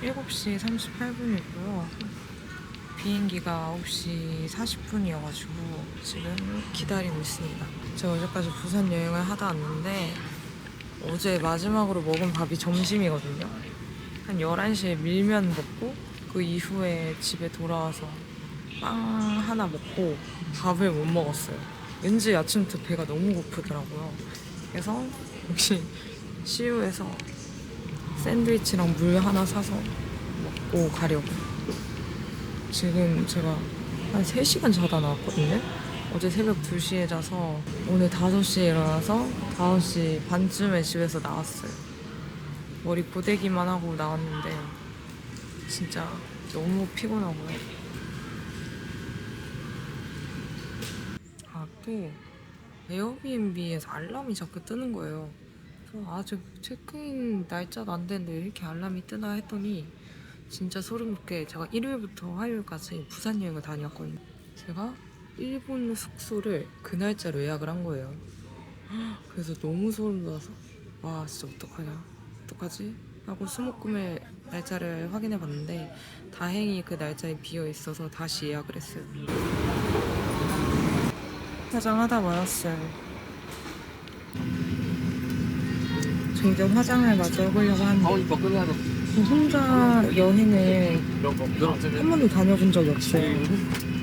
지금 7시 38분이고요. 비행기가 9시 40분이어가지고 지금 기다리고 있습니다. 제가 어제까지 부산 여행을 하다 왔는데 어제 마지막으로 먹은 밥이 점심이거든요. 한 11시에 밀면 먹고 그 이후에 집에 돌아와서 빵 하나 먹고 밥을 못 먹었어요. 왠지 아침부터 배가 너무 고프더라고요. 그래서 역시 CU에서 샌드위치랑 물 하나 사서 먹고 가려고. 지금 제가 한 3시간 자다 나왔거든요. 어제 새벽 2시에 자서 오늘 5시에 일어나서 5시 반쯤에 집에서 나왔어요. 머리 고데기만 하고 나왔는데 진짜 너무 피곤하고요. 아, 또 에어비앤비에서 알람이 자꾸 뜨는 거예요. 그래서 아직 체크인 날짜도 안 됐는데 왜 이렇게 알람이 뜨나 했더니 진짜 소름 돋게 제가 일요일부터 화요일까지 부산 여행을 다녔거든요. 제가 일본 숙소를 그 날짜로 예약을 한 거예요. 그래서 너무 소름 돋아서 와 진짜 어떡하냐 어떡하지? 하고 수목금의 날짜를 확인해 봤는데 다행히 그 날짜에 비어 있어서 다시 예약을 했어요. 화장하다 말았어요. 저 이제 화장을 마저 해보려고 하는데 혼자 여행을 한 번도 다녀본 적이 없어요.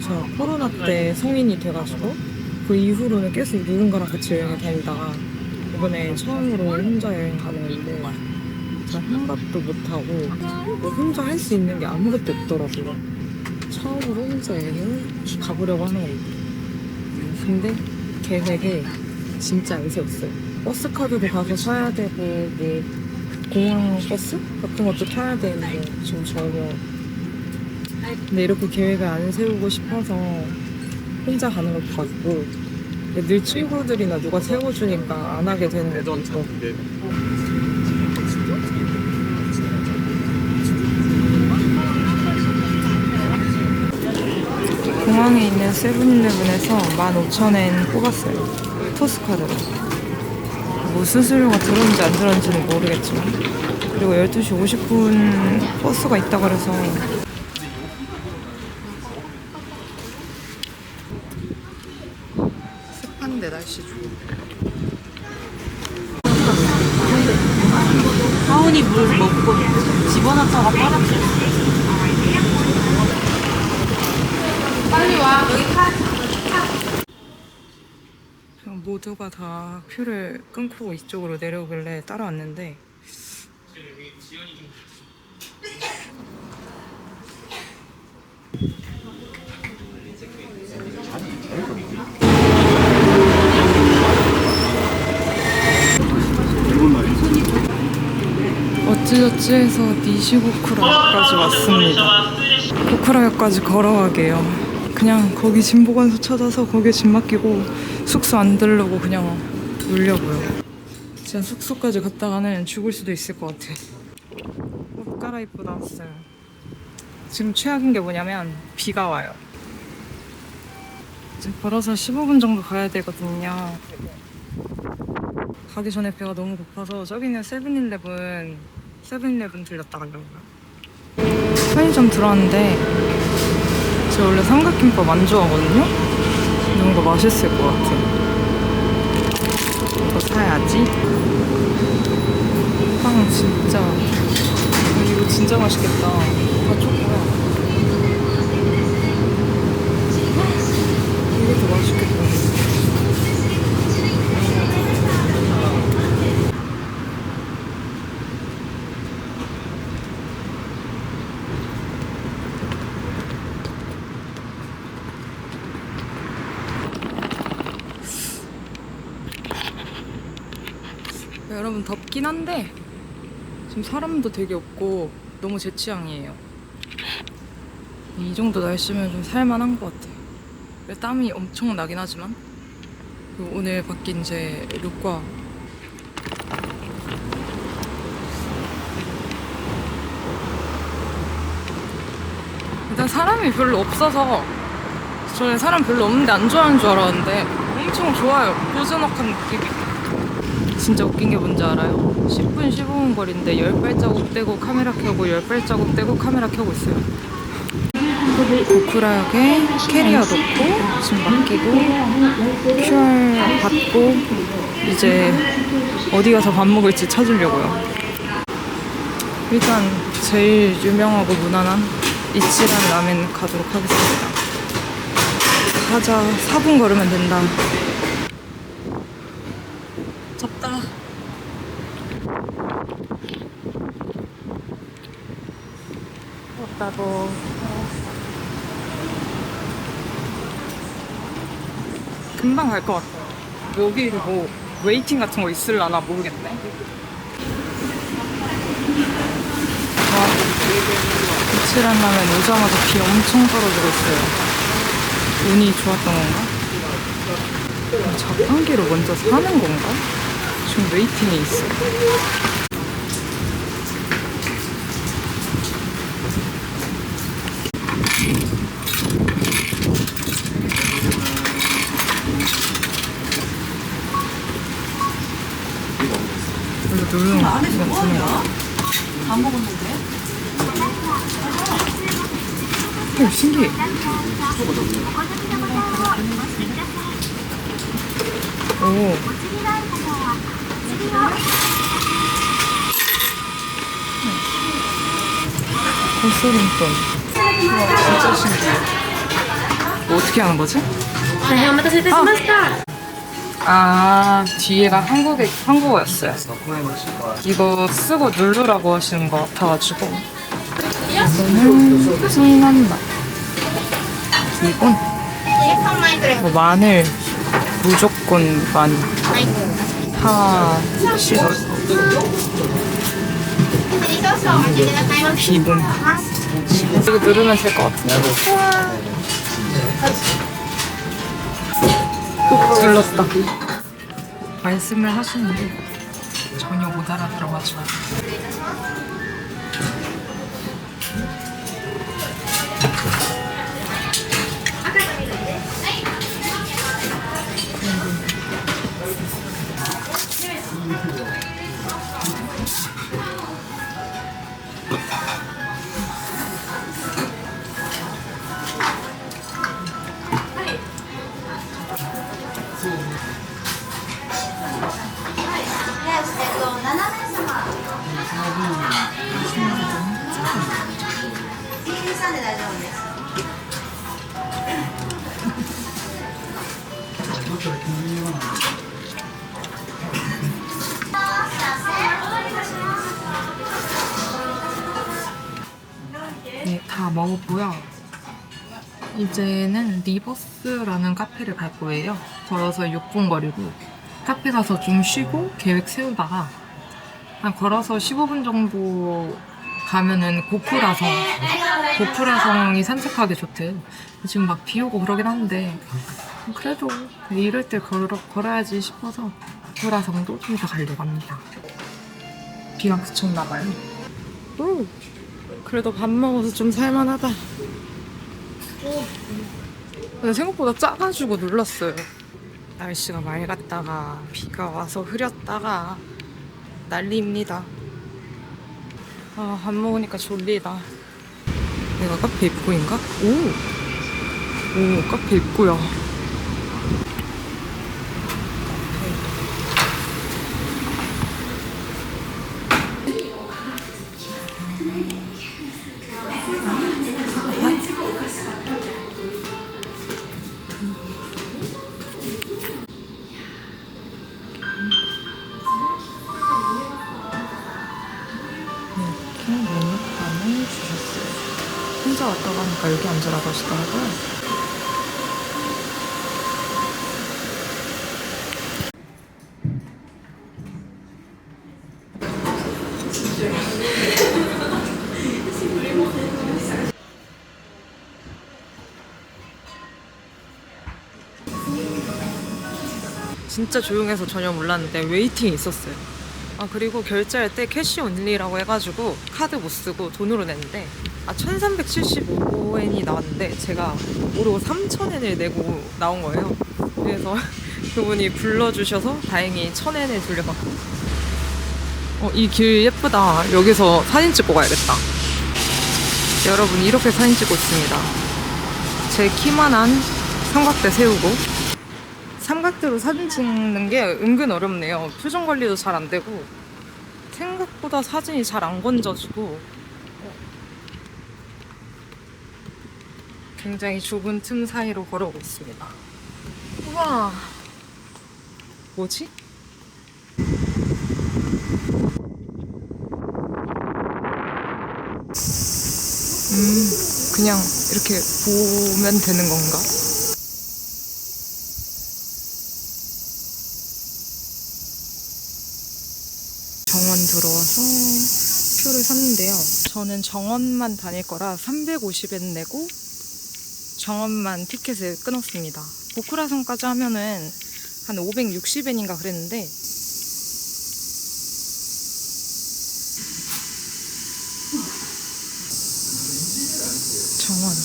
제가 코로나 때 성인이 돼가지고 그 이후로는 계속 누군가랑 같이 여행을 다니다가 이번에 처음으로 혼자 여행 가는데 진짜 한갑도 못하고 뭐 혼자 할 수 있는 게 아무것도 없더라고요. 처음으로 혼자 여행을 가보려고 하는 겁니다. 근데 계획에 진짜 안 세웠어요. 버스 카드도 가서 사야 되고 뭐 공항 버스 같은 것도 타야 되는데 지금 전혀. 근데 이렇게 계획을 안 세우고 싶어서 혼자 가는 것도 같고 늘 친구들이나 누가 세워주니까 안 하게 되는 것도 있고 공항에 있는 세븐일레븐에서 15,000엔 뽑았어요. 토스카드로 뭐 수수료가 들었는지 안 들었는지는 모르겠지만 그리고 12시 50분 버스가 있다 그래서 습한데 날씨 좋고 하은이 물 먹고 집어넣다가 빨았어. 빨리 와. 여기 타. 모두가 다 큐를 끊고 이쪽으로 내려오길래 따라왔는데 어찌저찌 해서 니시고쿠라까지 왔습니다. 고쿠라역까지 걸어가게요. 그냥 거기 진보관소 찾아서 거기에 짐 맡기고 숙소 안 들르고 그냥 놀려고요. 진짜 숙소까지 갔다가는 죽을 수도 있을 것 같아. 옷 갈아입고 나왔어요. 지금 최악인 게 뭐냐면 비가 와요. 지금 걸어서 15분 정도 가야 되거든요. 가기 전에 배가 너무 고파서 저기 있는 세븐일레븐 세븐일레븐 들렸다 가려고요. 편의점 들어왔는데 제가 원래 삼각김밥 안 좋아하거든요? 뭔가 맛있을 것 같아. 이거 사야지. 빵 진짜. 아, 이거 진짜 맛있겠다. 다 초코야. 이게 더 맛있겠다. 여러분 덥긴 한데 지금 사람도 되게 없고 너무 제 취향이에요. 이 정도 날씨면 좀 살만한 것 같아요. 땀이 엄청 나긴 하지만 그리고 오늘 바뀐 제 룩과 일단 사람이 별로 없어서 저는 사람 별로 없는데 안 좋아하는 줄 알았는데 엄청 좋아요. 고즈넉한 느낌이. 진짜 웃긴 게 뭔지 알아요? 10분 15분 거리인데 10발자국 떼고 카메라 켜고 10발자국 떼고 카메라 켜고 있어요. 고쿠라역에 캐리어 놓고 짐 맡기고 QR 받고 이제 어디 가서 밥 먹을지 찾으려고요. 일단 제일 유명하고 무난한 이치란 라멘 가도록 하겠습니다. 가자. 4분 걸으면 된다 덥다고 금방 갈 것 같아요 여기 뭐 웨이팅 같은 거 있을라나 모르겠네 아, 이치란 라면 오자마자 비 엄청 떨어지고 있어요 운이 좋았던 건가? 자판기로 먼저 사는 건가? 지금 웨이팅에 있어. 이거 누르는 거 안에 이거 뭐 주는 하냐? 거 다 먹었는데? 헐 신기해 오 고소림돈 진짜 신기해 뭐 어떻게 하는 거지? 大変お待たせいたしました。 아 뒤에가 한국에 한국어였어요. 이거 쓰고 누르라고 하시는 것 같아가지고. 이거는 맛 기본 뭐 마늘 무조건 많이 파 씻어서. 기본 이거 누르면 될 것 같은데 꾹 눌렀다. 말씀을 하시는데 전혀 못 알아들어가지고 다 먹었고요. 이제는 리버스라는 카페를 갈 거예요. 걸어서 6분 거리고 카페 가서 좀 쉬고 계획 세우다가 한 걸어서 15분 정도 가면은 고쿠라성 고쿠라성이 산책하기 좋대요. 지금 막 비 오고 그러긴 한데 그래도 이럴 때 걸어, 걸어야지 싶어서 고쿠라성도 좀더 가려고 합니다. 비가 그쳤나 봐요. 오, 그래도 밥 먹어서 좀 살만하다. 근데 생각보다 작아지고 놀랐어요. 날씨가 맑았다가 비가 와서 흐렸다가 난리입니다. 아, 밥 먹으니까 졸리다. 내가 카페 입구인가? 오! 오, 카페 입구야. 진짜 조용해서 전혀 몰랐는데 웨이팅이 있었어요. 아 그리고 결제할 때 캐시 온리라고 해가지고 카드 못 쓰고 돈으로 냈는데 아 1375엔이 나왔는데 제가 모르고 3000엔을 내고 나온 거예요. 그래서 그분이 불러주셔서 다행히 천엔에 돌려받고. 어, 이 길 예쁘다. 여기서 사진 찍고 가야겠다. 여러분, 이렇게 사진 찍고 있습니다. 제 키만한 삼각대 세우고. 삼각대로 사진 찍는 게 은근 어렵네요. 표정 관리도 잘 안 되고. 생각보다 사진이 잘 안 건져지고. 굉장히 좁은 틈 사이로 걸어오고 있습니다. 우와. 뭐지? 음, 그냥 이렇게 보면 되는 건가? 정원 들어와서 표를 샀는데요. 저는 정원만 다닐 거라 350엔 내고 정원만 티켓을 끊었습니다. 보쿠라성까지 하면은 한 560엔인가 그랬는데 정원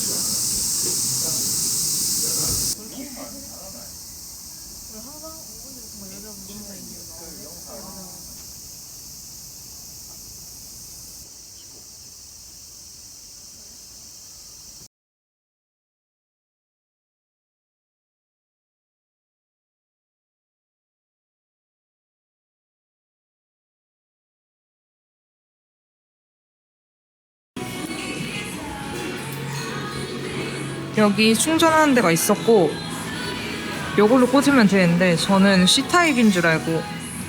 여기 충전하는 데가 있었고 요걸로 꽂으면 되는데 저는 C타입인 줄 알고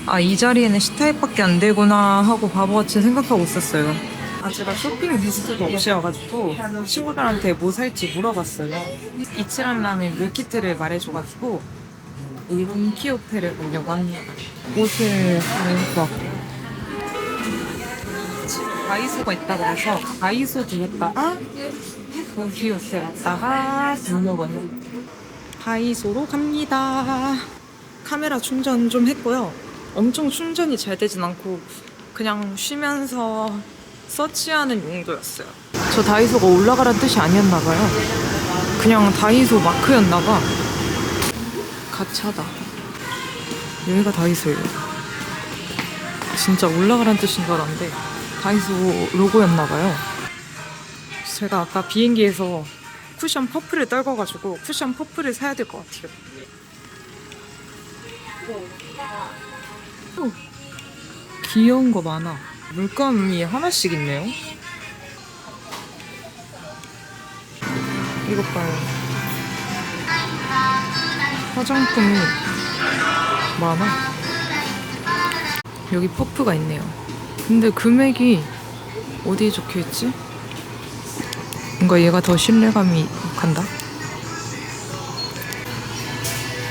아 이 자리에는 C타입밖에 안 되구나 하고 바보같이 생각하고 있었어요. 아 제가 쇼핑 리스트도 없이 와가지고 친구들한테 뭐 살지 물어봤어요. 이치란 라면 물키트를 말해줘가지고 일본 키호텔을 보려고 합니다. 옷을 갈아입고. 왔고 다이소가 있다고 해서 다이소 들렸다가 돈키호테 갔다가 물려거든요. 다이소로 갑니다. 카메라 충전 좀 했고요. 엄청 충전이 잘 되진 않고 그냥 쉬면서 서치하는 용도였어요. 저 다이소가 올라가란 뜻이 아니었나 봐요. 그냥 다이소 마크였나 봐. 가차다. 여기가 다이소예요. 진짜 올라가란 뜻인 줄 알았는데 다이소 로고였나 봐요. 제가 아까 비행기에서 쿠션 퍼플을 떨궈가지고 쿠션 퍼플을 사야 될 것 같아요. 오, 귀여운 거 많아. 물감이 하나씩 있네요. 이것 봐요. 화장품이 많아. 여기 퍼프가 있네요. 근데 금액이 어디에 적혀 있지? 뭔가 얘가 더 신뢰감이 간다.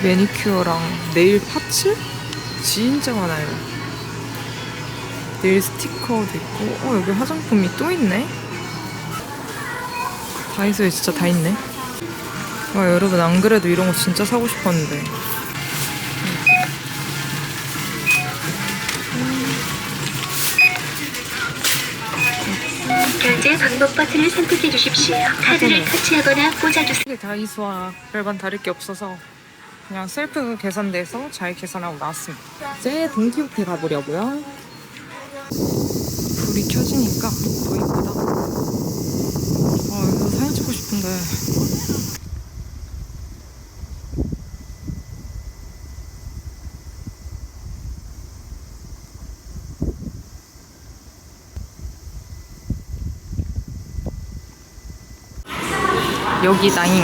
매니큐어랑 네일 파츠? 진짜 많아요. 네일 스티커도 있고, 어, 여기 화장품이 또 있네? 다이소에 진짜 다 있네. 와, 여러분, 안 그래도 이런 거 진짜 사고 싶었는데. 결제 방법 버튼을 선택해 주십시오. 카드를 터치하거나 꽂아주세요. 이게 다이소와 별반 다를 게 없어서 그냥 셀프 계산대에서 잘 계산하고 나왔습니다. 이제 동키호테 가보려고요. 불이 켜지니까 더 이쁘다. 아, 여기서 사진 찍고 싶은데. 여기 나잉.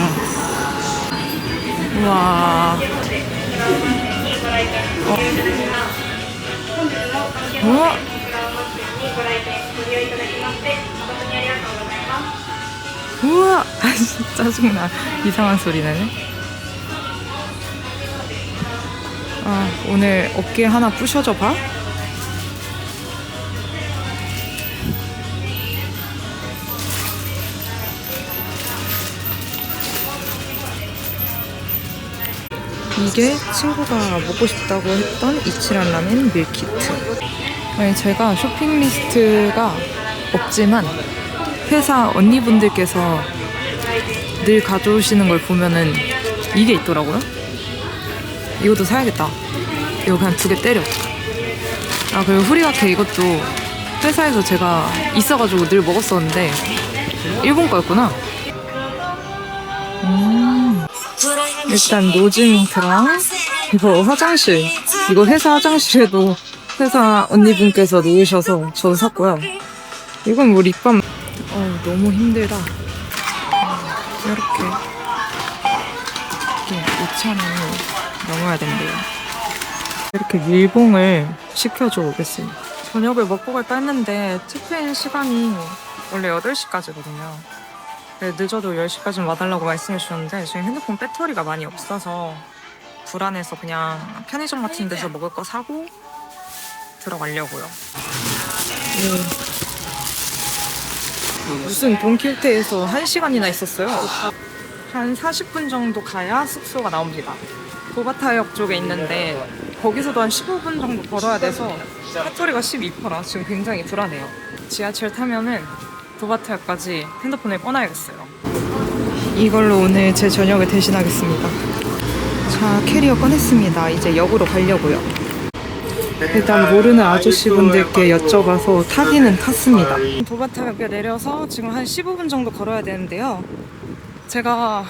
우와. 어. 우와. 우와. 아, 진짜 짜증나. 이상한 소리 나네. 아, 오늘 어깨 하나 부셔줘 봐. 이게 친구가 먹고 싶다고 했던 이치란 라멘 밀키트. 아니, 제가 쇼핑 리스트가 없지만 회사 언니분들께서 늘 가져오시는 걸 보면은 이게 있더라고요. 이것도 사야겠다. 이거 그냥 두 개 때려. 아 그리고 후리가케 이것도 회사에서 제가 있어가지고 늘 먹었었는데 일본 거였구나. 음. 일단 노즈밍크랑 이거 화장실 이거 회사 화장실에도 회사 언니분께서 놓으셔서 저도 샀고요. 이건 뭐 립밤. 어 너무 힘들다. 이렇게 이게 5,000원을 넘어야 된대요. 이렇게 밀봉을 시켜줘 오겠습니다. 저녁을 먹고 갈까 했는데 체크인 시간이 원래 8시까지거든요. 늦어도 10시까지 와달라고 말씀해 주셨는데 지금 핸드폰 배터리가 많이 없어서 불안해서 그냥 편의점 같은 데서 먹을 거 사고 들어가려고요. 네. 무슨 돈키호테에서 1시간이나 있었어요. 한 40분 정도 가야 숙소가 나옵니다. 도바타역 쪽에 있는데 거기서도 한 15분 정도 걸어야 돼서 배터리가 12%라 지금 굉장히 불안해요. 지하철 타면은 도바타역까지 핸드폰을 꺼놔야겠어요. 이걸로 오늘 제 저녁을 대신하겠습니다. 자, 캐리어 꺼냈습니다. 이제 역으로 가려고요. 일단 모르는 아저씨분들께 여쭤봐서 타기는 탔습니다. 도바타역에 내려서 지금 한 15분 정도 걸어야 되는데요. 제가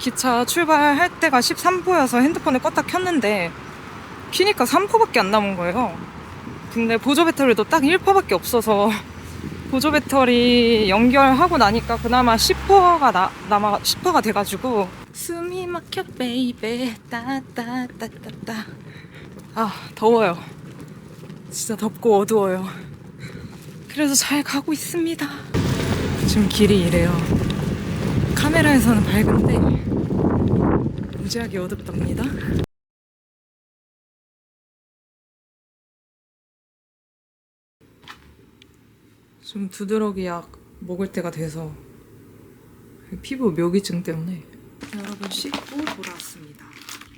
기차 출발할 때가 13포여서 핸드폰을 껐다 켰는데 키니까 3포밖에 안 남은 거예요. 근데 보조 배터리도 딱 1포밖에 없어서 보조 배터리 연결하고 나니까 그나마 10%가 나, 남아 10%가 돼가지고. 숨이 막혀 베이베 따따따따따. 아 더워요. 진짜 덥고 어두워요. 그래서 잘 가고 있습니다. 지금 길이 이래요. 카메라에서는 밝은데 무지하게 어둡답니다 좀 두드러기 약 먹을 때가 돼서 피부 묘기증 때문에 여러분 씻고 돌아왔습니다.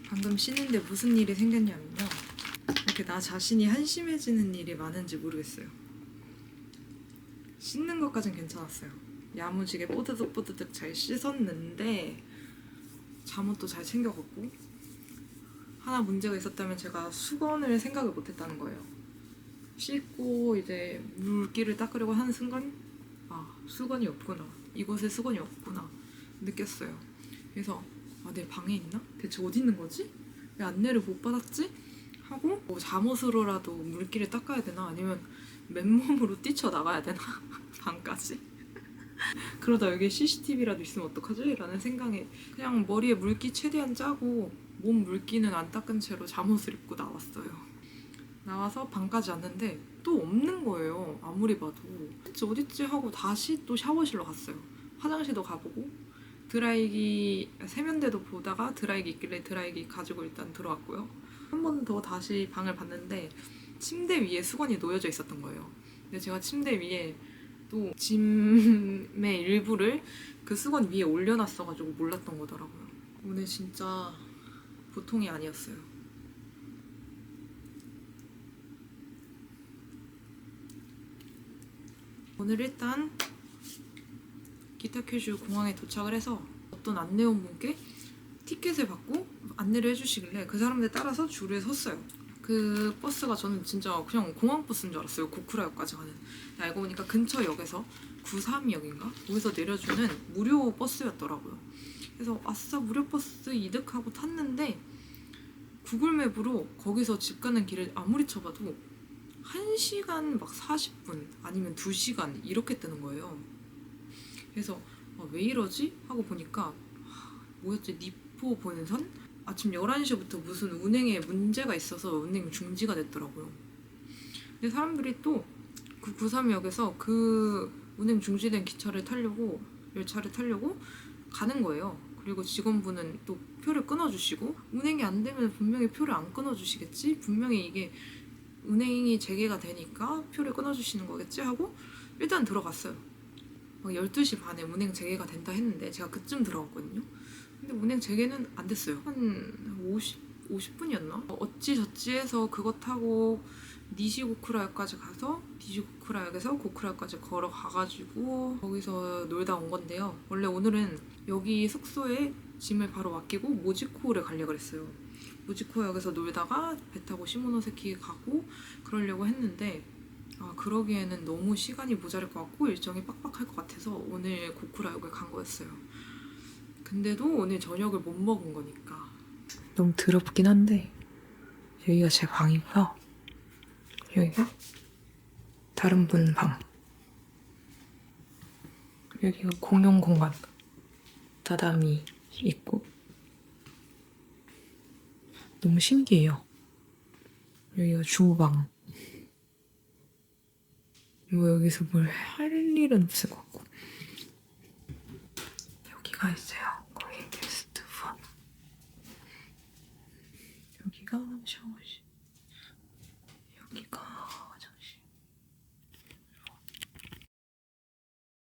방금 씻는데 무슨 일이 생겼냐면요. 이렇게 나 자신이 한심해지는 일이 많은지 모르겠어요. 씻는 것까진 괜찮았어요. 야무지게 뽀드득 뽀드득 잘 씻었는데 잠옷도 잘 챙겨갔고 하나 문제가 있었다면 제가 수건을 생각을 못했다는 거예요. 씻고 이제 물기를 닦으려고 하는 순간 아 수건이 없구나 이곳에 수건이 없구나 느꼈어요 그래서 아 내 방에 있나? 대체 어디 있는 거지? 왜 안내를 못 받았지? 하고 뭐 잠옷으로라도 물기를 닦아야 되나 아니면 맨몸으로 뛰쳐나가야 되나 방까지 그러다 여기에 CCTV라도 있으면 어떡하지? 라는 생각에 그냥 머리에 물기 최대한 짜고 몸 물기는 안 닦은 채로 잠옷을 입고 나왔어요 나와서 방까지 왔는데 또 없는 거예요. 아무리 봐도. 어딨지 어딨지 하고 다시 또 샤워실로 갔어요. 화장실도 가보고 드라이기 세면대도 보다가 드라이기 있길래 드라이기 가지고 일단 들어왔고요. 한 번 더 다시 방을 봤는데 침대 위에 수건이 놓여져 있었던 거예요. 근데 제가 침대 위에 또 짐의 일부를 그 수건 위에 올려놨어가지고 몰랐던 거더라고요. 오늘 진짜 보통이 아니었어요. 오늘 일단 기타 큐슈 공항에 도착을 해서 어떤 안내원분께 티켓을 받고 안내를 해주시길래 그 사람들 따라서 줄에 섰어요. 그 버스가 저는 진짜 그냥 공항 버스인 줄 알았어요. 고쿠라역까지 가는. 알고 보니까 근처 역에서 93역인가? 거기서 내려주는 무료 버스였더라고요. 그래서 아싸 무료 버스 이득하고 탔는데 구글맵으로 거기서 집 가는 길을 아무리 쳐봐도 1시간 막 40분 아니면 2시간 이렇게 뜨는 거예요. 그래서 아, 왜 이러지? 하고 보니까 하, 뭐였지? 니포 본선? 아침 11시부터 무슨 운행에 문제가 있어서 운행 중지가 됐더라고요. 근데 사람들이 또그 93역에서 그 운행 중지된 기차를 타려고 열차를 타려고 가는 거예요. 그리고 직원분은 또 표를 끊어주시고 운행이 안 되면 분명히 표를 안 끊어주시겠지? 분명히 이게 운행이 재개가 되니까 표를 끊어주시는 거겠지 하고 일단 들어갔어요. 막 12시 반에 운행 재개가 된다 했는데 제가 그쯤 들어갔거든요. 근데 운행 재개는 안 됐어요. 한 50, 50분이었나? 어찌저찌 해서 그거 타고 니시고쿠라역까지 가서 니시고쿠라역에서 고쿠라역까지 걸어가가지고 거기서 놀다 온 건데요. 원래 오늘은 여기 숙소에 짐을 바로 맡기고 모지코를 가려고 그랬어요. 무지코역에서 놀다가 배 타고 시모노세키 가고 그러려고 했는데 아 그러기에는 너무 시간이 모자랄 것 같고 일정이 빡빡할 것 같아서 오늘 고쿠라역을 간 거였어요. 근데도 오늘 저녁을 못 먹은 거니까 너무 더럽긴 한데 여기가 제 방이고요. 여기가 다른 분 방. 여기가 공용 공간. 다담이 있고 너무 신기해요. 여기가 주방. 뭐 여기서 뭘 할 일은 없을 것 같고 여기가 있어요. 거기 게스트분. 여기가. 여기가